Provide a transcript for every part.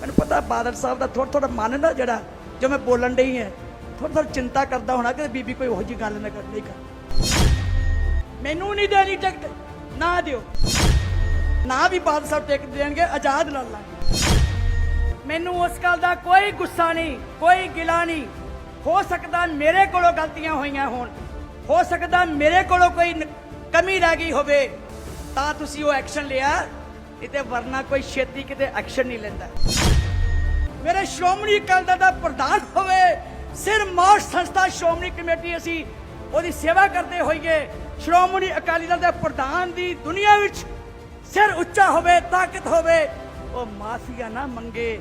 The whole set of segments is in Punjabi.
ਮੈਨੂੰ ਪਤਾ ਬਾਦਲ ਸਾਹਿਬ ਦਾ ਥੋੜਾ ਥੋੜਾ ਮਨ ਨਾ ਜਿਹੜਾ, ਜੋ ਮੈਂ ਬੋਲਣ ਡਈ ਹੈ। ਥੋੜਾ ਥੋੜਾ ਚਿੰਤਾ ਕਰਦਾ ਹੋਣਾ ਕਿ ਬੀਬੀ ਕੋਈ ਉਹੋ ਜੀ ਗੱਲ ਨਾ ਕਰ, ਨਹੀਂ ਕਰ। ਮੈਨੂੰ ਨਹੀਂ ਦੇਣੀ ਟਿਕਟ, ਨਾ ਦਿਓ। ਨਾ ਵੀ ਬਾਦਲ ਸਾਹਿਬ ਟਿਕਟ ਦੇਣਗੇ, ਆਜ਼ਾਦ ਲੜ ਲਾਂਗੇ। ਮੈਨੂੰ ਉਸ ਗੱਲ ਦਾ ਕੋਈ ਗੁੱਸਾ ਨਹੀਂ, ਕੋਈ ਗਿਲਾ ਨਹੀਂ। ਹੋ ਸਕਦਾ ਮੇਰੇ ਕੋਲੋਂ ਗਲਤੀਆਂ ਹੋਈਆਂ ਹੋਣ। ਹੋ ਸਕਦਾ ਮੇਰੇ ਕੋਲੋਂ ਕੋਈ ਕਮੀ ਰਹਿ ਗਈ ਹੋਵੇ। ਤਾਂ ਤੁਸੀਂ ਉਹ ਐਕਸ਼ਨ ਲਿਆ। ਇਹਦੇ ਵਰਨਾ ਕੋਈ ਛੇਤੀ ਕਿਤੇ ਐਕਸ਼ਨ ਨਹੀਂ ਲੈਂਦਾ। ਮੇਰੇ ਸ਼੍ਰੋਮਣੀ ਅਕਾਲੀ ਦਲ ਦਾ ਪ੍ਰਧਾਨ ਹੋਵੇ, ਸਿਰ ਮਾਰਚ ਸੰਸਥਾ ਸ਼੍ਰੋਮਣੀ ਕਮੇਟੀ ਅਸੀਂ ਉਹਦੀ ਸੇਵਾ ਕਰਦੇ ਹੋਈਏ, ਸ਼੍ਰੋਮਣੀ ਅਕਾਲੀ ਦਲ ਦੇ ਪ੍ਰਧਾਨ ਦੀ ਦੁਨੀਆ ਵਿੱਚ ਸਿਰ ਉੱਚਾ ਹੋਵੇ, ਤਾਕਤ ਹੋਵੇ, ਉਹ ਮਾਫੀਆ ਨਾ ਮੰਗੇ।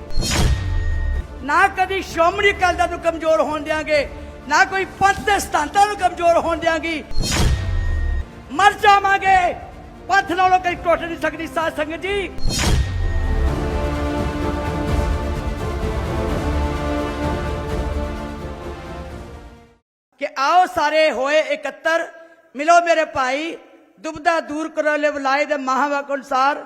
ਨਾ ਕਦੀ ਸ਼੍ਰੋਮਣੀ ਅਕਾਲੀ ਦਲ ਨੂੰ ਕਮਜ਼ੋਰ ਹੋਣ ਦਿਆਂਗੇ, ਨਾ ਕੋਈ ਪੰਥ ਦੇ ਸਿਧਾਂਤਾਂ ਨੂੰ ਕਮਜ਼ੋਰ ਹੋਣ ਦਿਆਂਗੀ। ਮਰ ਜਾਵਾਂਗੇ। ਪੰਥ ਨਾਲੋਂ ਕੋਈ ਟੁੱਟ ਨਹੀਂ ਸਕਦੀ ਸਾਧ ਸੰਗਤ ਜੀ। ਕਿ ਆਓ ਸਾਰੇ ਹੋਏ ਇਕੱਤਰ, ਮਿਲੋ ਮੇਰੇ ਭਾਈ ਦੁਬਦਾ ਦੂਰ ਕਰੋ ਲੈ ਵਲਾਏ ਦੇ ਮਹਾਵਾਕ ਅਨੁਸਾਰ।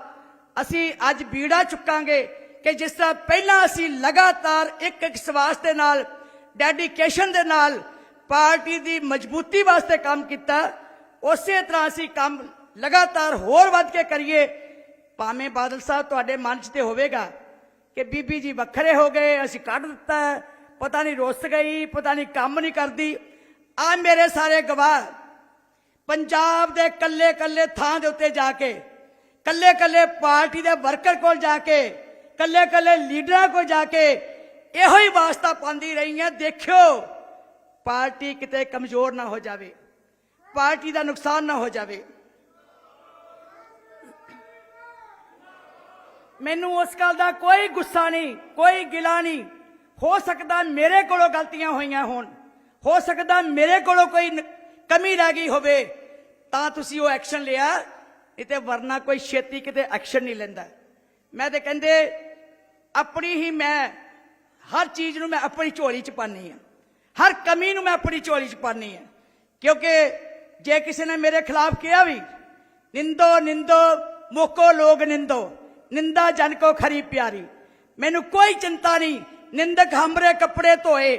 ਅਸੀਂ ਅੱਜ ਬੀੜਾ ਚੁੱਕਾਂਗੇ ਕਿ ਜਿਸ ਤਰ੍ਹਾਂ ਪਹਿਲਾਂ ਅਸੀਂ ਲਗਾਤਾਰ ਇੱਕ ਇੱਕ ਸਵਾਸ ਦੇ ਨਾਲ, ਡੈਡੀਕੇਸ਼ਨ ਦੇ ਨਾਲ ਪਾਰਟੀ ਦੀ ਮਜ਼ਬੂਤੀ ਵਾਸਤੇ ਕੰਮ ਕੀਤਾ, ਉਸੇ ਤਰ੍ਹਾਂ ਅਸੀਂ ਕੰਮ ਲਗਾਤਾਰ ਹੋਰ ਵੱਧ ਕੇ ਕਰੀਏ, ਭਾਵੇਂ ਬਾਦਲ ਸਾਹਿਬ ਤੁਹਾਡੇ ਮਨ 'ਚ ਤੇ ਹੋਵੇਗਾ ਕਿ ਬੀਬੀ ਜੀ ਵੱਖਰੇ ਹੋ ਗਏ, ਅਸੀਂ ਕੱਢ ਦਿੱਤਾ, ਪਤਾ ਨਹੀਂ ਰੁੱਸ ਗਈ, ਪਤਾ ਨਹੀਂ ਕੰਮ ਨਹੀਂ ਕਰਦੀ। ਆ ਮੇਰੇ ਸਾਰੇ ਗਵਾਹ, ਪੰਜਾਬ ਦੇ ਕੱਲੇ ਕੱਲੇ ਥਾਂ ਦੇ ਉੱਤੇ ਜਾ ਕੇ ਕੱਲੇ ਕੱਲੇ ਪਾਰਟੀ ਦੇ ਵਰਕਰ ਕੋਲ ਜਾ ਕੇ ਕੱਲੇ ਕੱਲੇ ਲੀਡਰਾਂ ਕੋਲ ਜਾ ਕੇ ਇਹੋ ਹੀ ਵਾਸਤਾ ਪਾਉਂਦੀ ਰਹੀ ਹੈ। ਦੇਖਿਓ, ਪਾਰਟੀ ਕਿਤੇ ਕਮਜ਼ੋਰ ਨਾ ਹੋ ਜਾਵੇ, ਪਾਰਟੀ ਦਾ ਨੁਕਸਾਨ ਨਾ ਹੋ ਜਾਵੇ। ਮੈਨੂੰ ਉਸ ਗੱਲ ਦਾ ਕੋਈ ਗੁੱਸਾ ਨਹੀਂ, ਕੋਈ ਗਿਲਾ ਨਹੀਂ। ਹੋ ਸਕਦਾ ਮੇਰੇ ਕੋਲੋਂ ਗਲਤੀਆਂ ਹੋਈਆਂ ਹੋਣ। ਹੋ ਸਕਦਾ ਮੇਰੇ ਕੋਲੋਂ ਕੋਈ ਕਮੀ ਰਹਿ ਗਈ ਹੋਵੇ। ਤਾਂ ਤੁਸੀਂ ਉਹ ਐਕਸ਼ਨ ਲਿਆ ਨਹੀਂ ਤੇ ਵਰਨਾ ਕੋਈ ਛੇਤੀ ਕਿਤੇ ਐਕਸ਼ਨ ਨਹੀਂ ਲੈਂਦਾ। ਮੈਂ ਤੇ ਕਹਿੰਦੇ, ਆਪਣੀ ਹੀ ਮੈਂ, ਹਰ ਚੀਜ਼ ਨੂੰ ਮੈਂ ਆਪਣੀ ਝੋਲੀ 'ਚ ਪਾਣੀ ਆ। ਹਰ ਕਮੀ ਨੂੰ ਮੈਂ ਆਪਣੀ ਝੋਲੀ 'ਚ ਪਾਣੀ ਆ। ਕਿਉਂਕਿ ਜੇ ਕਿਸੇ ਨੇ ਮੇਰੇ ਖਿਲਾਫ ਕਿਹਾ ਵੀ, ਨਿੰਦੋ ਨਿੰਦੋ, ਮੋਕੋ ਲੋਗ ਨਿੰਦੋ। ਨਿੰਦਾ ਜਨ ਕੋ ਖਰੀ ਪਿਆਰੀ। ਮੈਨੂੰ ਕੋਈ ਚਿੰਤਾ ਨਹੀਂ, ਨਿੰਦਕ ਹਮਰੇ ਕੱਪੜੇ ਧੋਏ।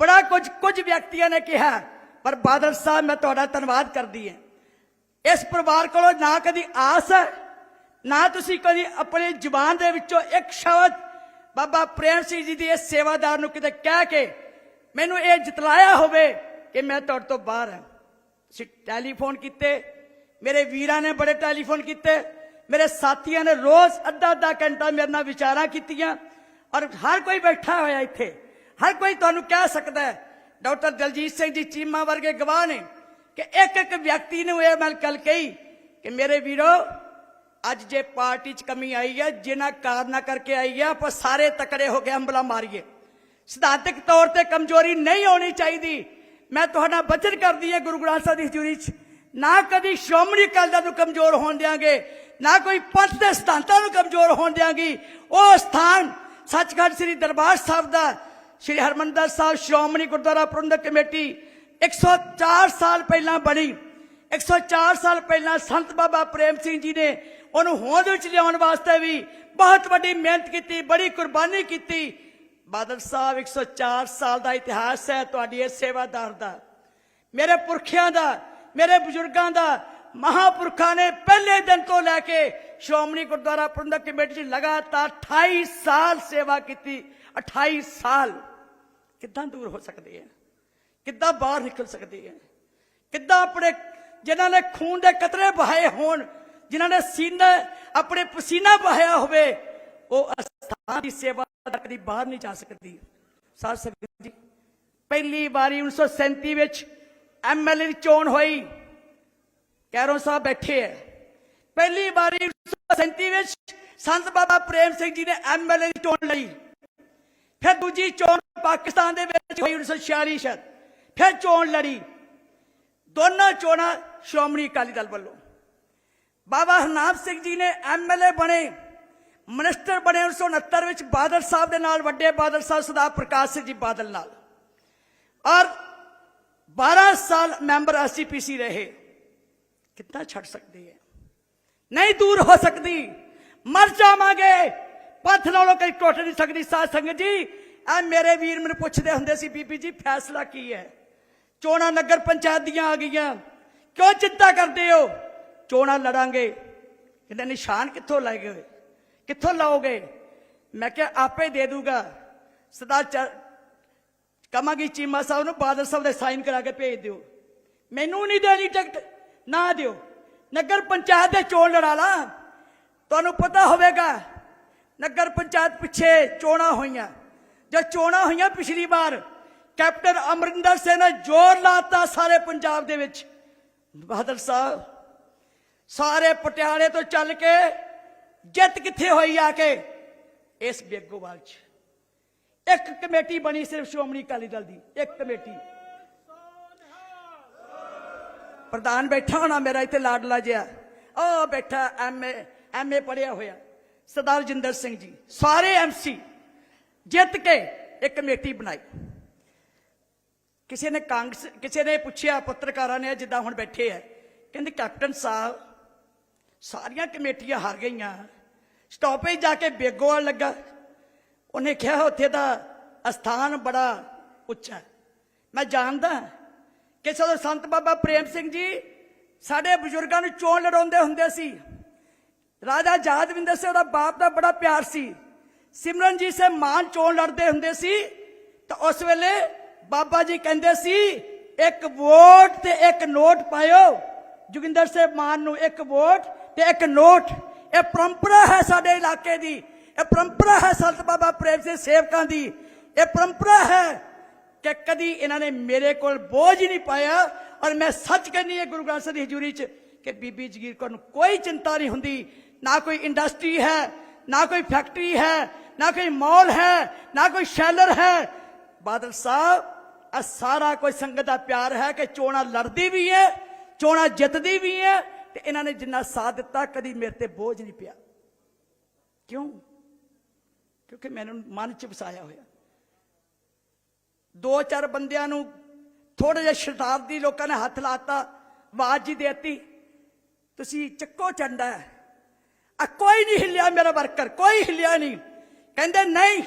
ਬੜਾ ਕੁਝ ਕੁਝ ਵਿਅਕਤੀਆਂ ਨੇ ਕਿਹਾ, ਪਰ ਬਾਦਲ ਸਾਹਿਬ, ਮੈਂ ਤੁਹਾਡਾ ਧੰਨਵਾਦ ਕਰਦੀ ਹਾਂ। ਇਸ ਪਰਿਵਾਰ ਕੋਲੋਂ ਨਾ ਕਦੀ ਆਸ ਹੈ, ਨਾ ਤੁਸੀਂ ਕਦੀ ਆਪਣੀ ਜ਼ੁਬਾਨ ਦੇ ਵਿੱਚੋਂ ਇੱਕ ਸ਼ਬਦ। ਬਾਬਾ ਪ੍ਰੇਮ ਸਿੰਘ ਜੀ ਦੀ ਇਸ ਸੇਵਾਦਾਰ ਨੂੰ ਕਿਤੇ ਕਹਿ ਕੇ ਮੈਨੂੰ ਇਹ ਜਿਤਲਾਇਆ ਹੋਵੇ ਕਿ ਮੈਂ ਤੁਹਾਡੇ ਤੋਂ ਬਾਹਰ ਹਾਂ। ਤੁਸੀਂ ਟੈਲੀਫੋਨ ਕੀਤੇ, ਮੇਰੇ ਵੀਰਾਂ ਨੇ ਬੜੇ ਟੈਲੀਫੋਨ ਕੀਤੇ ਮੇਰੇ ਸਾਥੀਆਂ ਨੇ ਰੋਜ਼ ਅੱਧਾ ਅੱਧਾ ਘੰਟਾ ਮੇਰੇ ਨਾਲ ਵਿਚਾਰਾਂ ਕੀਤੀਆਂ ਔਰ ਹਰ ਕੋਈ ਬੈਠਾ ਹੋਇਆ ਇੱਥੇ। ਹਰ ਕੋਈ ਤੁਹਾਨੂੰ ਕਹਿ ਸਕਦਾ ਹੈ, ਡਾਕਟਰ ਦਲਜੀਤ ਸਿੰਘ ਜੀ ਚੀਮਾ ਵਰਗੇ ਗਵਾਹ ਨੇ ਕਿ ਇੱਕ ਇੱਕ ਵਿਅਕਤੀ ਨੂੰ ਇਹ ਮੈਂ ਗੱਲ ਕਹੀ ਕਿ ਮੇਰੇ ਵੀਰੋ, ਅੱਜ ਜੇ ਪਾਰਟੀ 'ਚ ਕਮੀ ਆਈ ਹੈ, ਜਿਨ੍ਹਾਂ ਕਾਰਨਾਂ ਕਰਕੇ ਆਈ ਹੈ, ਆਪਾਂ ਸਾਰੇ ਤਕੜੇ ਹੋ ਕੇ ਅੰਬਲਾ ਮਾਰੀਏ। ਸਿਧਾਂਤਕ ਤੌਰ ਤੇ ਕਮਜ਼ੋਰੀ ਨਹੀਂ ਹੋਣੀ ਚਾਹੀਦੀ। ਮੈਂ ਤੁਹਾਡਾ ਬਚਨ ਕਰਦੀ ਹਾਂ ਗੁਰੂ ਗ੍ਰੰਥ ਸਾਹਿਬ ਦੀ ਹਜ਼ੂਰੀ 'ਚ। ਨਾ ਕਦੀ ਸ਼੍ਰੋਮਣੀ ਅਕਾਲੀ ਦਲ ਨੂੰ ਕਮਜ਼ੋਰ ਹੋਣ ਦਿਆਂਗੇ ਨਾ ਕੋਈ ਪੰਥ ਦੇ ਸਿਧਾਂਤਾਂ ਨੂੰ ਕਮਜ਼ੋਰ ਹੋਣ ਦਿਆਂਗੀ। ਉਹ ਸਥਾਨ ਸੱਚਖੰਡ ਸ੍ਰੀ ਦਰਬਾਰ ਸਾਹਿਬ ਦਾ, ਸ੍ਰੀ ਹਰਮੰਦਰ ਸਾਹਿਬ, ਸ਼੍ਰੋਮਣੀ ਗੁਰਦੁਆਰਾ ਪ੍ਰਬੰਧਕ ਕਮੇਟੀ 104 ਸਾਲ ਪਹਿਲਾਂ ਬਣੀ। 104 ਸਾਲ ਪਹਿਲਾਂ ਸੰਤ ਬਾਬਾ ਪ੍ਰੇਮ ਸਿੰਘ ਜੀ ਨੇ ਉਹਨੂੰ ਹੋਂਦ ਵਿੱਚ ਲਿਆਉਣ ਵਾਸਤੇ ਵੀ ਬਹੁਤ ਵੱਡੀ ਮਿਹਨਤ ਕੀਤੀ, ਬੜੀ ਕੁਰਬਾਨੀ ਕੀਤੀ। ਬਾਦਲ ਸਾਹਿਬ 104 ਸਾਲ ਦਾ ਇਤਿਹਾਸ ਹੈ ਤੁਹਾਡੀ ਇਹ ਸੇਵਾਦਾਰ ਦਾ। ਮੇਰੇ ਪੁਰਖਿਆਂ ਦਾ, ਮੇਰੇ ਬਜ਼ੁਰਗਾਂ ਦਾ ਮਹਾਪੁਰਖਾਂ ਨੇ ਪਹਿਲੇ ਦਿਨ ਤੋਂ ਲੈ ਕੇ ਸ਼੍ਰੋਮਣੀ ਗੁਰਦੁਆਰਾ ਪ੍ਰਬੰਧਕ ਕਮੇਟੀ 'ਚ ਲਗਾਤਾਰ 28 ਸਾਲ ਸੇਵਾ ਕੀਤੀ 28 ਸਾਲ। ਕਿੱਦਾਂ ਦੂਰ ਹੋ ਸਕਦੇ ਹੈ? ਕਿੱਦਾਂ ਬਾਹਰ ਨਿਕਲ ਸਕਦੇ ਹੈ? ਕਿੱਦਾਂ ਆਪਣੇ ਜਿਨ੍ਹਾਂ ਨੇ ਖੂਨ ਦੇ ਕਤਰੇ ਬਹਾਏ ਹੋਣ, ਜਿਨ੍ਹਾਂ ਨੇ ਸੀਨਾ, ਆਪਣੇ ਪਸੀਨਾ ਬਹਾਇਆ ਹੋਵੇ, ਉਹ ਅਸਥਾਨ ਦੀ ਸੇਵਾ ਕਦੀ ਬਾਹਰ ਨਹੀਂ ਜਾ ਸਕਦੀ। ਸਾਧ ਸੰਗਤ ਜੀ। ਪਹਿਲੀ ਵਾਰੀ 1937 ਵਿੱਚ ਐਮਐਲਏ ਦੀ ਚੋਣ ਹੋਈ। ਕੈਰੋਂ ਸਾਹਿਬ ਬੈਠੇ ਹੈ ਪਹਿਲੀ ਵਾਰੀ 1937 ਵਿੱਚ ਸੰਤ ਬਾਬਾ ਪ੍ਰੇਮ ਸਿੰਘ ਜੀ ਨੇ ਐਮਐਲਏ ਦੀ ਚੋਣ ਲਈ। ਫਿਰ ਦੂਜੀ ਚੋਣ ਪਾਕਿਸਤਾਨ ਦੇ ਵਿੱਚ ਹੋਈ 1946 ਸ਼ਾਇਦ। ਫਿਰ ਚੋਣ ਲੜੀ। ਦੋਨਾਂ ਚੋਣਾਂ ਸ਼੍ਰੋਮਣੀ ਅਕਾਲੀ ਦਲ ਵੱਲੋਂ। ਬਾਬਾ ਹਰਨਾਮ ਸਿੰਘ ਜੀ ਨੇ ਐਮਐਲਏ ਬਣੇ, ਮਿਨਿਸਟਰ ਬਣੇ 1969 ਵਿੱਚ ਬਾਦਲ ਸਾਹਿਬ ਦੇ ਨਾਲ, ਵੱਡੇ ਬਾਦਲ ਸਾਹਿਬ ਸਰਦਾਰ ਪ੍ਰਕਾਸ਼ ਸਿੰਘ ਜੀ ਬਾਦਲ ਨਾਲ। ਔਰ 12 ਸਾਲ ਮੈਂਬਰ ਐਸਜੀਪੀਸੀ ਰਹੇ। ਕਿੱਦਾਂ ਛੱਡ ਸਕਦੇ ਹੈ ਨਹੀਂ ਦੂਰ ਹੋ ਸਕਦੀ। ਮਰ ਜਾਵਾਂਗੇ। ਪੰਥ ਨਾਲੋਂ ਕਈ ਟੁੱਟ ਨਹੀਂ ਸਕਦੀ। ਸਾਧ ਸੰਗਤ ਜੀ, ਆ ਮੇਰੇ ਵੀਰ ਮੈਨੂੰ ਪੁੱਛਦੇ ਹੁੰਦੇ ਸੀ, ਬੀਬੀ ਜੀ, ਫੈਸਲਾ ਕੀ ਹੈ ਚੋਣਾਂ ਨਗਰ ਪੰਚਾਇਤ ਦੀਆਂ ਆ ਗਈਆਂ। ਕਿਉਂ ਚਿੰਤਾ ਕਰਦੇ ਹੋ? ਚੋਣਾਂ ਲੜਾਂਗੇ। ਕਹਿੰਦੇ, ਨਿਸ਼ਾਨ ਕਿੱਥੋਂ ਲੈ ਗਏ? ਕਿੱਥੋਂ ਲਾਓਗੇ? ਮੈਂ ਕਿਹਾ, ਆਪੇ ਦੇ ਦੂਗਾ। ਸਦਾ ਚ- ਕਹਾਂਗੀ ਚੀਮਾ ਸਾਹਿਬ ਨੂੰ, ਬਾਦਲ ਸਾਹਿਬ ਦੇ ਸਾਈਨ ਕਰਾ ਕੇ ਭੇਜ ਦਿਓ। ਮੈਨੂੰ ਨਹੀਂ ਦੇਣੀ ਟਿਕਟ। ਨਾ ਦਿਓ। ਨਗਰ ਪੰਚਾਇਤ ਦੇ ਚੋਣ ਲੜਾ ਲਾ। ਤੁਹਾਨੂੰ ਪਤਾ ਹੋਵੇਗਾ, ਨਗਰ ਪੰਚਾਇਤ ਪਿੱਛੇ ਚੋਣਾਂ ਹੋਈਆਂ। ਜਦ ਚੋਣਾਂ ਹੋਈਆਂ ਪਿਛਲੀ ਵਾਰ, ਕੈਪਟਨ ਅਮਰਿੰਦਰ ਸਿੰਘ ਨੇ ਜ਼ੋਰ ਲਾਤਾ ਸਾਰੇ ਪੰਜਾਬ ਦੇ ਵਿੱਚ। ਬਹਾਦਰ ਸਾਹਿਬ, ਸਾਰੇ ਪਟਿਆਲੇ ਤੋਂ ਚੱਲ ਕੇ ਜਿੱਤ ਕਿੱਥੇ ਹੋਈ ਆ ਕੇ? ਇਸ ਬੇਗੋਵਾਲ 'ਚ। ਇੱਕ ਕਮੇਟੀ ਬਣੀ ਸਿਰਫ ਸ਼੍ਰੋਮਣੀ ਅਕਾਲੀ ਦਲ ਦੀ, ਇੱਕ ਕਮੇਟੀ। ਪ੍ਰਧਾਨ ਬੈਠਾ ਹੋਣਾ ਮੇਰਾ ਇੱਥੇ ਲਾਡਲਾ ਜਿਹਾ। ਉਹ ਬੈਠਾ ਐਮਏ ਐਮਏ ਪੜਿਆ ਹੋਇਆ। ਸਰਦਾਰ ਜਿੰਦਰ ਸਿੰਘ ਜੀ, ਸਾਰੇ ਐਮਸੀ ਜਿੱਤ ਕੇ ਇੱਕ ਕਮੇਟੀ ਬਣਾਈ। ਕਿਸੇ ਨੇ ਕਾਂਗਰਸ, ਕਿਸੇ ਨੇ ਪੁੱਛਿਆ, ਪੱਤਰਕਾਰਾਂ ਨੇ ਜਿੱਦਾਂ ਹੁਣ ਬੈਠੇ ਆ। ਕਹਿੰਦੇ, ਕੈਪਟਨ ਸਾਹਿਬ, ਸਾਰੀਆਂ ਕਮੇਟੀਆਂ ਹਾਰ ਗਈਆਂ। ਸਟਾਪੇਜ ਜਾ ਕੇ ਬੇਗੋਵਾਲ ਲੱਗਾ। ਉਹਨੇ ਕਿਹਾ, ਉੱਥੇ ਦਾ ਅਸਥਾਨ ਬੜਾ ਉੱਚਾ। ਮੈਂ ਜਾਣਦਾ ਕਿ ਜਦੋਂ ਸੰਤ ਬਾਬਾ ਪ੍ਰੇਮ ਸਿੰਘ ਜੀ ਸਾਡੇ ਬਜ਼ੁਰਗਾਂ ਨੂੰ ਚੋਣ ਲੜਾਉਂਦੇ ਹੁੰਦੇ ਸੀ। ਰਾਜਾ ਜਾਦਵਿੰਦਰ ਸਿੰਘ ਦਾ ਬਾਪ ਦਾ ਬੜਾ ਪਿਆਰ ਸੀ। ਸਿਮਰਨਜੀਤ ਸਿੰਘ ਮਾਨ ਚੋਣ ਲੜਦੇ ਹੁੰਦੇ ਸੀ। ਤਾਂ ਉਸ ਵੇਲੇ ਬਾਬਾ ਜੀ ਕਹਿੰਦੇ ਸੀ, ਇੱਕ ਵੋਟ ਤੇ ਇੱਕ ਨੋਟ ਪਾਇਓ। ਜੋਗਿੰਦਰ ਸਿੰਘ ਮਾਨ ਨੂੰ ਇੱਕ ਵੋਟ ਤੇ ਇੱਕ ਨੋਟ। ਇਹ ਪਰੰਪਰਾ ਹੈ ਸਾਡੇ ਇਲਾਕੇ ਦੀ। ਇਹ ਪਰੰਪਰਾ ਹੈ ਸੰਤ ਬਾਬਾ ਪ੍ਰੇਮ ਸਿੰਘ ਸੇਵਕਾਂ ਦੀ। ਇਹ ਪਰੰਪਰਾ ਹੈ ਕਿ ਕਦੀ ਇਹਨਾਂ ਨੇ ਮੇਰੇ ਕੋਲ ਬੋਝ ਹੀ ਨਹੀਂ ਪਾਇਆ ਔਰ ਮੈਂ ਸੱਚ ਕਹਿੰਦੀ ਹਾਂ ਗੁਰੂ ਗ੍ਰੰਥ ਸਾਹਿਬ ਦੀ ਹਜ਼ੂਰੀ 'ਚ ਕਿ ਬੀਬੀ ਜਗੀਰ ਕੌਰ ਨੂੰ ਕੋਈ ਚਿੰਤਾ ਨਹੀਂ ਹੁੰਦੀ, ਨਾ ਕੋਈ ਇੰਡਸਟਰੀ ਹੈ, ਨਾ ਕੋਈ ਫੈਕਟਰੀ ਹੈ, ਨਾ ਕੋਈ ਮਾਲ ਹੈ, ਨਾ ਕੋਈ ਸ਼ੈਲਰ ਹੈ। ਬਾਦਲ ਸਾਹਿਬ, ਆ ਸਾਰਾ ਕੋਈ ਸੰਗਤ ਦਾ ਪਿਆਰ ਹੈ ਕਿ ਚੋਣਾ ਲੜਦੀ ਵੀ ਹੈ, ਚੋਣਾ ਜਿੱਤਦੀ ਵੀ ਹੈ ਤੇ ਇਹਨਾਂ ਨੇ ਜਿੰਨਾ ਸਾਥ ਦਿੱਤਾ, ਕਦੀ ਮੇਰੇ ਤੇ ਬੋਝ ਨਹੀਂ ਪਿਆ। ਕਿਉਂ? ਕਿਉਂਕਿ ਮੈਨੂੰ ਮਨ ਚ ਵਸਾਇਆ ਹੋਇਆ। ਦੋ ਚਾਰ ਬੰਦਿਆਂ ਨੂੰ ਥੋੜਾ ਜਿਹਾ ਸ਼ਤਾਬਦੀ ਲੋਕਾਂ ਨੇ ਹੱਥ ਲਾਤਾ, ਆਵਾਜ਼ ਜੀ ਦੇਤੀ, ਤੁਸੀਂ ਚੱਕੋ ਚੰਡਾ ਆ ਕੋਈ ਨਹੀਂ ਹਿੱਲਿਆ ਮੇਰਾ ਵਰਕਰ, ਕੋਈ ਹਿੱਲਿਆ ਨਹੀਂ। ਕਹਿੰਦੇ, ਨਹੀਂ,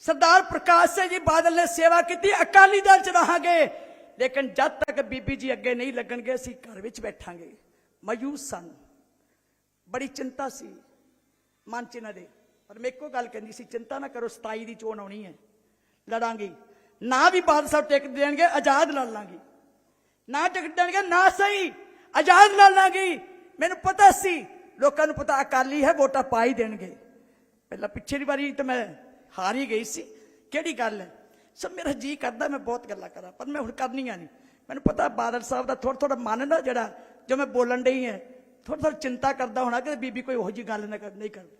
ਸਰਦਾਰ ਪ੍ਰਕਾਸ਼ ਸਿੰਘ ਜੀ ਬਾਦਲ ਨੇ ਸੇਵਾ ਕੀਤੀ, ਅਕਾਲੀ ਦਲ ਚ ਰਹਾਂਗੇ। ਲੇਕਿਨ ਜਦ ਤੱਕ ਬੀਬੀ ਜੀ ਅੱਗੇ ਨਹੀਂ ਲੱਗਣਗੇ, ਅਸੀਂ ਘਰ ਵਿੱਚ ਬੈਠਾਂਗੇ। ਮਾਯੂਸ ਸਨ। ਬੜੀ ਚਿੰਤਾ ਸੀ। ਮਨ ਚ ਇਹਨਾਂ ਦੇ। ਪਰ ਮੈਂ ਇੱਕੋ ਗੱਲ ਕਹਿੰਦੀ ਸੀ, ਚਿੰਤਾ ਨਾ ਕਰੋ 27 ਦੀ ਚੋਣ ਆਉਣੀ ਹੈ। ਲੜਾਂਗੀ। ਨਾ ਵੀ ਬਾਦਲ ਸਾਹਿਬ ਟਿਕਟ ਦੇਣਗੇ, ਆਜ਼ਾਦ ਲੜ ਲਾਂਗੇ। ਨਾ ਟਿਕਟ ਦੇਣਗੇ, ਨਾ ਸਹੀ, ਆਜ਼ਾਦ ਲੜ ਲਾਂਗੇ। ਮੈਨੂੰ ਪਤਾ ਸੀ, ਲੋਕਾਂ ਨੂੰ ਪਤਾ ਅਕਾਲੀ ਹੈ, ਵੋਟਾਂ ਪਾ ਹੀ ਦੇਣਗੇ। ਪਹਿਲਾਂ ਪਿਛਲੀ ਵਾਰੀ ਤਾਂ ਮੈਂ ਹਾਰ ਹੀ ਗਈ ਸੀ। ਕਿਹੜੀ ਗੱਲ ਹੈ? ਸਭ ਮੇਰਾ ਜੀ ਕਰਦਾ, ਮੈਂ ਬਹੁਤ ਗੱਲਾਂ ਕਰਾਂ, ਪਰ ਮੈਂ ਹੁਣ ਕਰਨੀਆਂ ਨਹੀਂ। ਮੈਨੂੰ ਪਤਾ ਬਾਦਲ ਸਾਹਿਬ ਦਾ ਥੋੜਾ ਥੋੜਾ ਮਨ ਨਾ ਜਿਹੜਾ, ਜੋ ਮੈਂ ਬੋਲਣ ਡਈ ਹੈ ਥੋੜਾ ਥੋੜਾ ਚਿੰਤਾ ਕਰਦਾ ਹੋਣਾ ਕਿ ਬੀਬੀ ਕੋਈ ਉਹੋ ਜੀ ਗੱਲ ਨਾ ਕਰ, ਨਹੀਂ ਕਰਦੀ।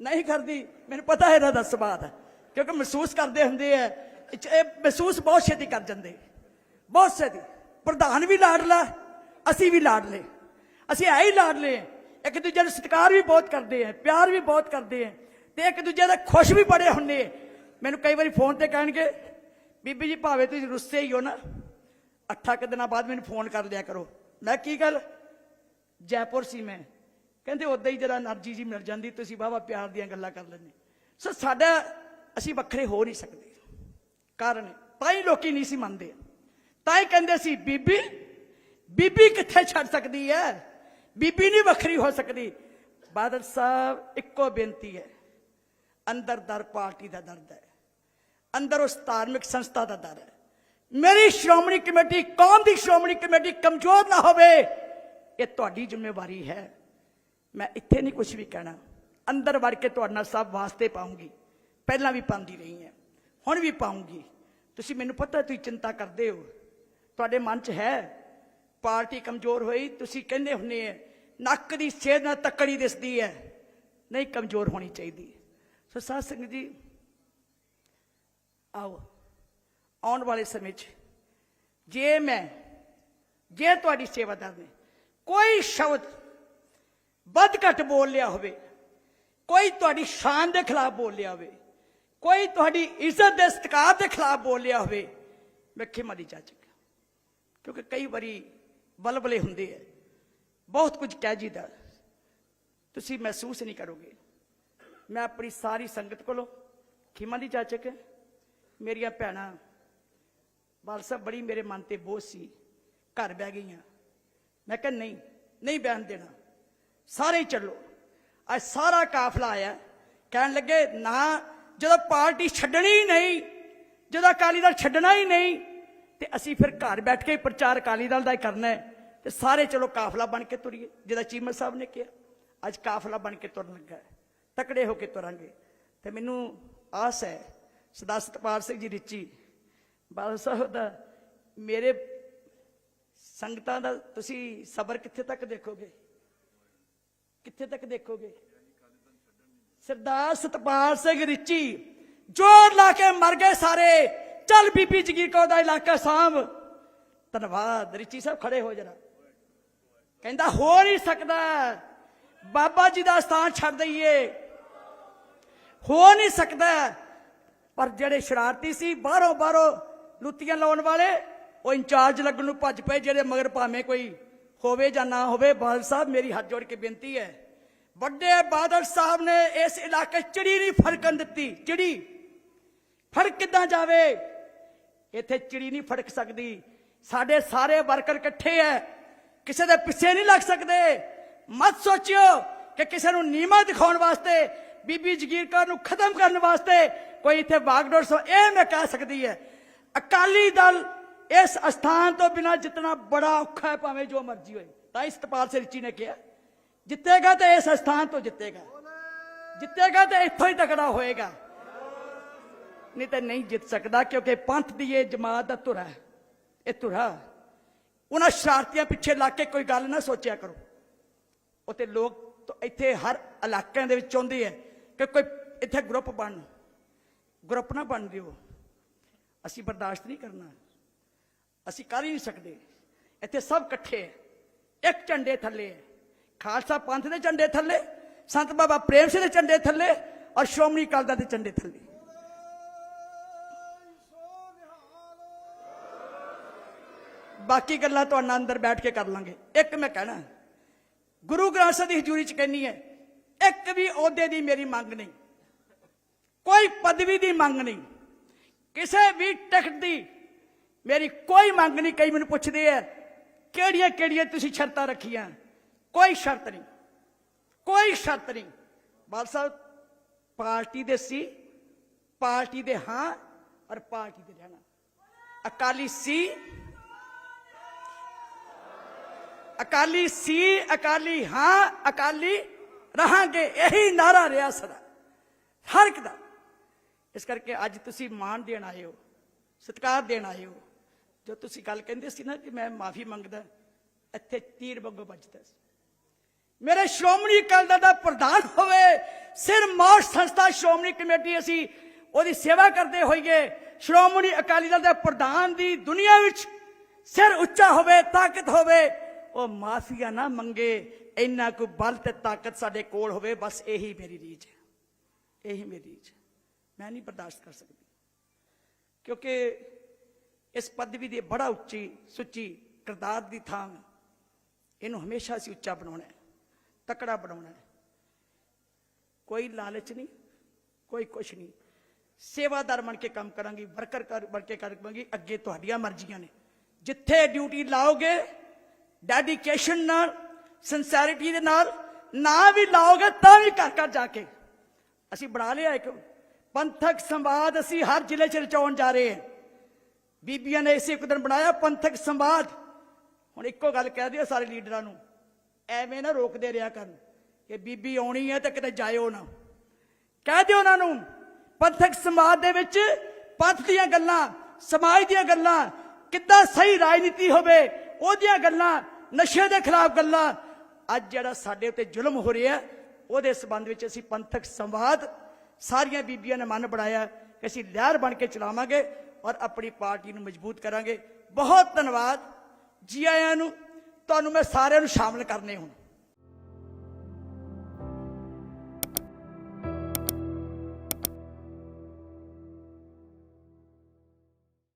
ਨਹੀਂ ਕਰਦੀ, ਮੈਨੂੰ ਪਤਾ ਹੈ ਇਹਨਾਂ ਦਾ ਸੁਭਾਅ ਦਾ। ਕਿਉਂਕਿ ਮਹਿਸੂਸ ਕਰਦੇ ਹੁੰਦੇ ਆ ਇਹ ਮਹਿਸੂਸ ਬਹੁਤ ਛੇਤੀ ਕਰ ਜਾਂਦੇ। ਬਹੁਤ ਛੇਤੀ। ਪ੍ਰਧਾਨ ਵੀ ਲਾਡਲਾ ਅਸੀਂ ਵੀ ਲਾਡਲੇ ਅਸੀਂ ਐ ਹੀ ਲਾਡਲੇ ਇੱਕ ਦੂਜੇ ਦਾ ਸਤਿਕਾਰ ਵੀ ਬਹੁਤ ਕਰਦੇ ਆ ਪਿਆਰ ਵੀ ਬਹੁਤ ਕਰਦੇ ਆ ਤੇ ਇੱਕ ਦੂਜੇ ਦਾ ਖੁਸ਼ ਵੀ ਬੜੇ ਹੁੰਦੇ ਆ ਮੈਨੂੰ ਕਈ ਵਾਰੀ ਫੋਨ ਤੇ ਕਹਿਣਗੇ, ਬੀਬੀ ਜੀ, ਭਾਵੇਂ ਤੁਸੀਂ ਰੁੱਸੇ ਹੀ ਹੋ ਨਾ, ਅੱਠਾ ਕਿ ਦਿਨਾਂ ਬਾਅਦ ਮੈਨੂੰ ਫੋਨ ਕਰ ਲਿਆ ਕਰੋ। ਮੈਂ ਕੀ ਗੱਲ? ਜੈਪੁਰ ਸੀ ਮੈਂ। ਕਹਿੰਦੇ ਉਦਾਂ ਹੀ ਜਰਾ એનર્ਜੀ ਜੀ ਮਿਲ ਜਾਂਦੀ, ਤੁਸੀਂ ਬਾਬਾ ਪਿਆਰ ਦੀਆਂ ਗੱਲਾਂ ਕਰ ਲੈਂਦੇ। ਸੋ ਸਾਡਾ, ਅਸੀਂ ਵੱਖਰੇ ਹੋ ਨਹੀਂ ਸਕਦੇ। ਕਾਰਨ ਤਾਂ ਹੀ ਲੋਕੀ ਨਹੀਂ ਸੀ ਮੰਨਦੇ ਤਾਂ ਹੀ ਕਹਿੰਦੇ ਸੀ ਬੀਬੀ ਬੀਬੀ ਕਿੱਥੇ ਛੱਡ ਸਕਦੀ ਹੈ ਬੀਬੀ ਨਹੀਂ ਵੱਖਰੀ ਹੋ ਸਕਦੀ ਬਾਦਲ ਸਾਹਿਬ ਇੱਕੋ ਬੇਨਤੀ ਹੈ ਅੰਦਰ ਦਰ ਪਾਰਟੀ ਦਾ ਦਰਦ ਹੈ ਅੰਦਰ ਉਸ ਧਾਰਮਿਕ ਸੰਸਥਾ ਦਾ ਦਰ ਹੈ ਮੇਰੀ ਸ਼੍ਰੋਮਣੀ ਕਮੇਟੀ ਕੌਮ ਦੀ ਸ਼੍ਰੋਮਣੀ ਕਮੇਟੀ ਕਮਜ਼ੋਰ ਨਾ ਹੋਵੇ ਇਹ ਤੁਹਾਡੀ ਜ਼ਿੰਮੇਵਾਰੀ ਹੈ ਮੈਂ ਇੱਥੇ ਨਹੀਂ ਕੁਝ ਵੀ ਕਹਿਣਾ ਅੰਦਰ ਵੜ ਕੇ ਤੁਹਾਡੇ ਨਾਲ ਸਭ ਵਾਸਤੇ ਪਾਉਂਗੀ ਪਹਿਲਾਂ ਵੀ ਪਾਉਂਦੀ ਰਹੀ ਹਾਂ ਹੁਣ ਵੀ ਪਾਉਂਗੀ। ਤੁਸੀਂ ਮੈਨੂੰ ਪਤਾ ਤੁਸੀਂ ਚਿੰਤਾ ਕਰਦੇ ਹੋ। ਤੁਹਾਡੇ ਮਨ 'ਚ ਹੈ। ਪਾਰਟੀ ਕਮਜ਼ੋਰ ਹੋਈ, ਤੁਸੀਂ ਕਹਿੰਦੇ ਹੁੰਦੇ ਆ, ਨੱਕ ਦੀ ਸੇਧ ਨਾਲ ਤੱਕੜੀ ਦਿਸਦੀ ਹੈ। ਨਹੀਂ, ਕਮਜ਼ੋਰ ਹੋਣੀ ਚਾਹੀਦੀ। ਸੋ ਸਾਧ ਸੰਗਤ ਜੀ, ਆਓ। ਆਉਣ ਵਾਲੇ ਸਮੇਂ 'ਚ ਜੇ ਮੈਂ, ਜੇ ਤੁਹਾਡੀ ਸੇਵਾਦਾਰ ਨੇ ਕੋਈ ਸ਼ਬਦ ਵੱਧ ਘੱਟ ਬੋਲ ਲਿਆ ਹੋਵੇ, ਕੋਈ ਤੁਹਾਡੀ ਸ਼ਾਨ ਦੇ ਖਿਲਾਫ ਬੋਲ ਲਿਆ ਹੋਵੇ ਕੋਈ ਤੁਹਾਡੀ ਇੱਜ਼ਤ ਦੇ ਸਤਿਕਾਰ ਦੇ ਖਿਲਾਫ ਬੋਲ ਲਿਆ ਹੋਵੇ, ਮੈਂ ਖਿਮਾ ਦੀ ਚਾਚਕ ਕਿਉਂਕਿ ਕਈ ਵਾਰੀ ਬਲਬਲੇ ਹੁੰਦੇ ਐ ਬਹੁਤ ਕੁਝ ਕਹਿ ਜੀਦਾ। ਤੁਸੀਂ ਮਹਿਸੂਸ ਨਹੀਂ ਕਰੋਗੇ। ਮੈਂ ਆਪਣੀ ਸਾਰੀ ਸੰਗਤ ਕੋਲੋਂ ਖਿਮਾ ਦੀ ਚਾਚਕ ਮੇਰੀਆਂ ਭੈਣਾਂ, ਬਾਲ ਸਾਹਿਬ ਬੜੀ ਮੇਰੇ ਮਨ ਤੇ ਬੋਝ ਸੀ। ਘਰ ਬਹਿ ਗਈਆਂ। ਮੈਂ ਕਿਹਾ, ਨਹੀਂ ਨਹੀਂ ਬਹਿਣ ਦੇਣਾ। ਸਾਰੇ ਚੱਲੋ। ਅੱਜ ਸਾਰਾ ਕਾਫਲਾ ਆਇਆ। ਕਹਿਣ ਲੱਗੇ, ਨਾ ਜਦੋਂ ਪਾਰਟੀ ਛੱਡਣੀ ਹੀ ਨਹੀਂ, ਜਦੋਂ ਅਕਾਲੀ ਦਲ ਛੱਡਣਾ ਹੀ ਨਹੀਂ, ਤੇ ਅਸੀਂ ਫਿਰ ਘਰ ਬੈਠ ਕੇ ਪ੍ਰਚਾਰ ਅਕਾਲੀ ਦਲ ਦਾ ਹੀ ਕਰਨਾ ਹੈ ਤੇ ਸਾਰੇ ਚਲੋ ਕਾਫਲਾ ਬਣ ਕੇ ਤੁਰੀਏ ਜਿਹਦਾ ਚੀਮਾ ਸਾਹਿਬ ਨੇ ਕਿਹਾ, ਅੱਜ ਕਾਫਲਾ ਬਣ ਕੇ ਤੁਰਨ ਲੱਗਾ ਹੈ, ਤਕੜੇ ਹੋ ਕੇ ਤੁਰਾਂਗੇ। ਤੇ ਮੈਨੂੰ ਆਸ ਹੈ ਸਰਦਾਰ ਸਤਪਾਲ ਸਿੰਘ ਜੀ ਰਿਚੀ, ਬਾਦਲ ਸਾਹਿਬ ਦਾ, ਮੇਰੇ ਸੰਗਤਾਂ ਦਾ ਤੁਸੀਂ ਸਬਰ ਕਿੱਥੇ ਤੱਕ ਦੇਖੋਗੇ? ਕਿੱਥੇ ਤੱਕ ਦੇਖੋਗੇ? ਸਰਦਾਰ ਸਤਪਾਲ ਸਿੰਘ ਰਿਚੀ ਜੋਰ ਲਾ ਕੇ ਮਰ ਗਏ ਸਾਰੇ, ਚੱਲ ਬੀਬੀ ਜਗੀਰ ਕੌਰ ਦਾ ਇਲਾਕਾ ਸਾਂਭ। ਧੰਨਵਾਦ, ਰਿਚੀ ਸਾਹਿਬ ਖੜੇ ਹੋ ਜਰਾ। ਕਹਿੰਦਾ, ਹੋ ਨਹੀਂ ਸਕਦਾ। ਬਾਬਾ ਜੀ ਦਾ ਸਥਾਨ ਛੱਡ ਦਈਏ। ਹੋ ਨਹੀਂ ਸਕਦਾ। ਪਰ ਜਿਹੜੇ ਸ਼ਰਾਰਤੀ ਸੀ ਬਾਹਰੋਂ ਬਾਹਰੋਂ ਲੁੱਤੀਆਂ ਲਾਉਣ ਵਾਲੇ, ਉਹ ਇੰਚਾਰਜ ਲੱਗਣ ਨੂੰ ਭੱਜ ਪਏ, ਜਿਹੜੇ ਮਗਰ ਭਾਵੇਂ ਕੋਈ ਹੋਵੇ ਜਾਂ ਨਾ ਹੋਵੇ, ਬਾਦਲ ਸਾਹਿਬ, ਮੇਰੀ ਹੱਥ ਜੋੜ ਕੇ ਬੇਨਤੀ ਹੈ। ਵੱਡੇ ਬਾਦਲ ਸਾਹਿਬ ਨੇ ਇਸ ਇਲਾਕੇ ਚਿੜੀ ਨਹੀਂ ਫੜਕਣ ਦਿੱਤੀ। ਚਿੜੀ ਫੜਕ ਕਿੱਦਾਂ ਜਾਵੇ? ਇੱਥੇ ਚਿੜੀ ਨਹੀਂ ਫੜਕ ਸਕਦੀ। ਸਾਡੇ ਸਾਰੇ ਵਰਕਰ ਇਕੱਠੇ ਐ। ਕਿਸੇ ਦੇ ਪਿੱਛੇ ਨਹੀਂ ਲੱਗ ਸਕਦੇ। ਮਤ ਸੋਚਿਓ ਕਿ ਕਿਸੇ ਨੂੰ ਨੀਮਾ ਦਿਖਾਉਣ ਵਾਸਤੇ, ਬੀਬੀ ਜਗੀਰ ਕੌਰ ਨੂੰ ਖਤਮ ਕਰਨ ਵਾਸਤੇ ਕੋਈ ਇੱਥੇ ਬਾਗਡੋਰ ਸੋ, ਇਹ ਮੈਂ ਕਹਿ ਸਕਦੀ ਹੈ ਅਕਾਲੀ ਦਲ ਇਸ ਅਸਥਾਨ ਤੋਂ ਬਿਨਾ ਜਿਤਨਾ ਬੜਾ ਔਖਾ ਹੈ ਭਾਵੇਂ ਜੋ ਮਰਜ਼ੀ ਹੋਏ। ਤਾਂ ਇਸ ਤਪਾਲ ਸਿੰਘ ਰਿਚੀ ਨੇ ਕਿਹਾ। ਜਿੱਤੇਗਾ ਤੇ ਇਸ ਅਸਥਾਨ ਤੋਂ ਜਿੱਤੇਗਾ। ਜਿੱਤੇਗਾ ਤੇ ਇੱਥੋਂ ਹੀ ਤਕੜਾ ਹੋਏਗਾ। ਨਹੀਂ ਤਾਂ ਨਹੀਂ ਜਿੱਤ ਸਕਦਾ ਕਿਉਂਕਿ ਪੰਥ ਦੀ ਇਹ ਜਮਾਤ ਦਾ ਧੁਰਾ ਹੈ। ਇਹ ਧੁਰਾ। ਉਹਨਾਂ ਸ਼ਰਾਰਤੀਆਂ ਪਿੱਛੇ ਲੱਗ ਕੇ ਕੋਈ ਗੱਲ ਨਾ ਸੋਚਿਆ ਕਰੋ। ਉਤੇ ਲੋਕ ਤਾਂ ਇੱਥੇ ਹਰ ਇਲਾਕਿਆਂ ਦੇ ਵਿੱਚ ਚਾਹੁੰਦੇ ਆ ਕਿ ਕੋਈ ਇੱਥੇ ਗਰੁੱਪ ਬਣ। ਗਰੁੱਪ ਨਾ ਬਣ ਦਿਓ। ਅਸੀਂ ਬਰਦਾਸ਼ਤ ਨਹੀਂ ਕਰਨਾ। ਅਸੀਂ ਕਰ ਹੀ ਨਹੀਂ ਸਕਦੇ। ਇੱਥੇ ਸਭ ਇਕੱਠੇ ਹੈ ਇੱਕ ਝੰਡੇ ਥੱਲੇ ਹੈ ਖਾਲਸਾ ਪੰਥ ਦੇ ਝੰਡੇ ਥੱਲੇ, ਸੰਤ ਬਾਬਾ ਪ੍ਰੇਮ ਸਿੰਘ ਦੇ ਝੰਡੇ ਥੱਲੇ ਔਰ ਸ਼੍ਰੋਮਣੀ ਅਕਾਲੀ ਦਲ ਦੇ ਝੰਡੇ ਥੱਲੇ। ਬਾਕੀ ਗੱਲਾਂ ਤੁਹਾਡਾ ਅੰਦਰ ਬੈਠ ਕੇ ਕਰ ਲਾਂਗੇ। ਇੱਕ ਮੈਂ ਕਹਿਣਾ, ਗੁਰੂ ਗ੍ਰੰਥ ਸਾਹਿਬ ਦੀ ਹਜ਼ੂਰੀ ਚ ਕਹਿੰਨੀ ਹੈ, ਇੱਕ ਵੀ ਅਹੁਦੇ ਦੀ ਮੇਰੀ ਮੰਗ ਨਹੀਂ, ਕੋਈ ਪਦਵੀ ਦੀ ਮੰਗ ਨਹੀਂ, ਕਿਸੇ ਵੀ ਟਿਕਟ ਦੀ ਮੇਰੀ ਕੋਈ ਮੰਗ ਨਹੀਂ। ਕਈ ਮੈਨੂੰ ਪੁੱਛਦੇ ਆ ਕਿਹੜੀਆਂ ਕਿਹੜੀਆਂ ਤੁਸੀਂ ਸ਼ਰਤਾਂ ਰੱਖੀਆਂ? ਕੋਈ ਸ਼ਰਤ ਨਹੀਂ, ਕੋਈ ਸ਼ਰਤ ਨਹੀਂ। ਬਾਲ ਸਾਹਿਬ, ਪਾਰਟੀ ਦੇ ਸੀ, ਪਾਰਟੀ ਦੇ ਹਾਂ ਔਰ ਪਾਰਟੀ ਦੇ ਰਹਿਣਾ। ਅਕਾਲੀ ਸੀ ਅਕਾਲੀ ਸੀ, ਅਕਾਲੀ ਹਾਂ, ਅਕਾਲੀ ਰਹਾਂਗੇ, ਇਹੀ ਨਾਰਾ ਰਿਹਾ ਸਦਾ। ਹਰ ਇੱਕ ਦਾ। ਇਸ ਕਰਕੇ ਅੱਜ ਤੁਸੀਂ ਮਾਣ ਦੇਣ ਆਏ ਹੋ, ਸਤਿਕਾਰ ਦੇਣ ਆਏ ਹੋ। ਜੋ ਤੁਸੀਂ ਗੱਲ ਕਹਿੰਦੇ ਸੀ ਨਾ ਕਿ ਮੈਂ ਮਾਫੀ ਮੰਗਦਾ, ਇੱਥੇ ਤੀਰ ਵਾਂਗੂ ਵੱਜਦਾ ਸੀ। ਮੇਰੇ ਸ਼੍ਰੋਮਣੀ ਅਕਾਲੀ ਦਲ ਦਾ ਪ੍ਰਧਾਨ ਹੋਵੇ, ਸਿਰ ਮੌੜ ਸੰਸਥਾ ਸ਼੍ਰੋਮਣੀ ਕਮੇਟੀ ਅਸੀਂ ਉਹਦੀ ਸੇਵਾ ਕਰਦੇ ਹੋਈਏ, ਸ਼੍ਰੋਮਣੀ ਅਕਾਲੀ ਦਲ ਦੇ ਪ੍ਰਧਾਨ ਦੀ ਦੁਨੀਆ ਵਿੱਚ ਸਿਰ ਉੱਚਾ ਹੋਵੇ, ਤਾਕਤ ਹੋਵੇ, ਉਹ ਮਾਫੀਆ ਨਾ ਮੰਗੇ, ਇੰਨਾ ਕੁ ਬਲ ਤੇ ਤਾਕਤ ਸਾਡੇ ਕੋਲ ਹੋਵੇ, ਬਸ ਇਹੀ ਮੇਰੀ ਰੀਝ ਹੈ। ਇਹੀ ਮੇਰੀ ਰੀਝ ਹੈ। ਮੈਂ ਨਹੀਂ ਬਰਦਾਸ਼ਤ ਕਰ ਸਕਦੀ। ਕਿਉਂਕਿ ਇਸ ਪਦਵੀ ਦੀ ਬੜਾ ਉੱਚੀ, ਸੁੱਚੀ ਕਿਰਦਾਰ ਦੀ ਥਾਂ ਇਹਨੂੰ ਹਮੇਸ਼ਾ ਅਸੀਂ ਉੱਚਾ ਬਣਾਉਣਾ ਹੈ। ਤਕੜਾ ਬਣਾਉਣਾ ਹੈ। ਕੋਈ ਲਾਲਚ ਨਹੀਂ, ਕੋਈ ਕੁਛ ਨਹੀਂ। ਸੇਵਾਦਾਰ ਬਣ ਕੇ ਕੰਮ ਕਰਾਂਗੀ, ਵਰਕਰ ਕਰ- ਬਣ ਕੇ ਕਰਾਂਗੀ, ਅੱਗੇ ਤੁਹਾਡੀਆਂ ਮਰਜ਼ੀਆਂ ਨੇ। ਜਿੱਥੇ ਡਿਊਟੀ ਲਾਓਗੇ ਡੈਡੀਕੇਸ਼ਨ ਨਾਲ ਸਿੰਸੈਰਿਟੀ ਦੇ ਨਾਲ, ਨਾ ਵੀ ਲਾਓਗੇ ਤਾਂ ਵੀ ਘਰ ਘਰ ਜਾ ਕੇ। ਅਸੀਂ ਬਣਾ ਲਿਆ ਇੱਕ ਪੰਥਕ ਸੰਵਾਦ ਅਸੀਂ ਹਰ ਜ਼ਿਲ੍ਹੇ 'ਚ ਰਚਾਉਣ ਜਾ ਰਹੇ ਹਾਂ। ਬੀਬੀਆਂ ਨੇ ਇਸੇ ਇੱਕ ਦਿਨ ਬਣਾਇਆ ਪੰਥਕ ਸੰਵਾਦ। ਹੁਣ ਇੱਕੋ ਗੱਲ ਕਹਿ ਦਿਓ ਸਾਰੇ ਲੀਡਰਾਂ ਨੂੰ ਐਵੇਂ ਨਾ ਰੋਕਦੇ ਰਿਹਾ ਕਰਨ ਕਿ ਬੀਬੀ ਆਉਣੀ ਹੈ ਤੇ ਕਿਤੇ ਜਾਇਓ ਨਾ। ਕਹਿ ਦਿਓ ਉਹਨਾਂ ਨੂੰ, ਪੰਥਕ ਸਮਾਜ ਦੇ ਵਿੱਚ ਪੰਥ ਦੀਆਂ ਗੱਲਾਂ, ਸਮਾਜ ਦੀਆਂ ਗੱਲਾਂ, ਕਿੱਦਾਂ ਸਹੀ ਰਾਜਨੀਤੀ ਹੋਵੇ, ਉਹਦੀਆਂ ਗੱਲਾਂ ਨਸ਼ੇ ਦੇ ਖਿਲਾਫ ਗੱਲਾਂ। ਅੱਜ ਜਿਹੜਾ ਸਾਡੇ ਉੱਤੇ ਜ਼ੁਲਮ ਹੋ ਰਿਹਾ, ਉਹਦੇ ਸਬੰਧ ਵਿੱਚ ਅਸੀਂ ਪੰਥਕ ਸੰਵਾਦ ਸਾਰੀਆਂ ਬੀਬੀਆਂ ਨੇ ਮਨ ਬਣਾਇਆ ਕਿ ਅਸੀਂ ਲਹਿਰ ਬਣ ਕੇ ਚਲਾਵਾਂਗੇ ਔਰ ਆਪਣੀ ਪਾਰਟੀ ਨੂੰ ਮਜ਼ਬੂਤ ਕਰਾਂਗੇ। ਬਹੁਤ ਧੰਨਵਾਦ ਜੀ ਆਇਆਂ ਨੂੰ। ਤੁਹਾਨੂੰ ਮੈਂ ਸਾਰਿਆਂ ਨੂੰ ਸ਼ਾਮਲ ਕਰਨੇ ਹੁਣ।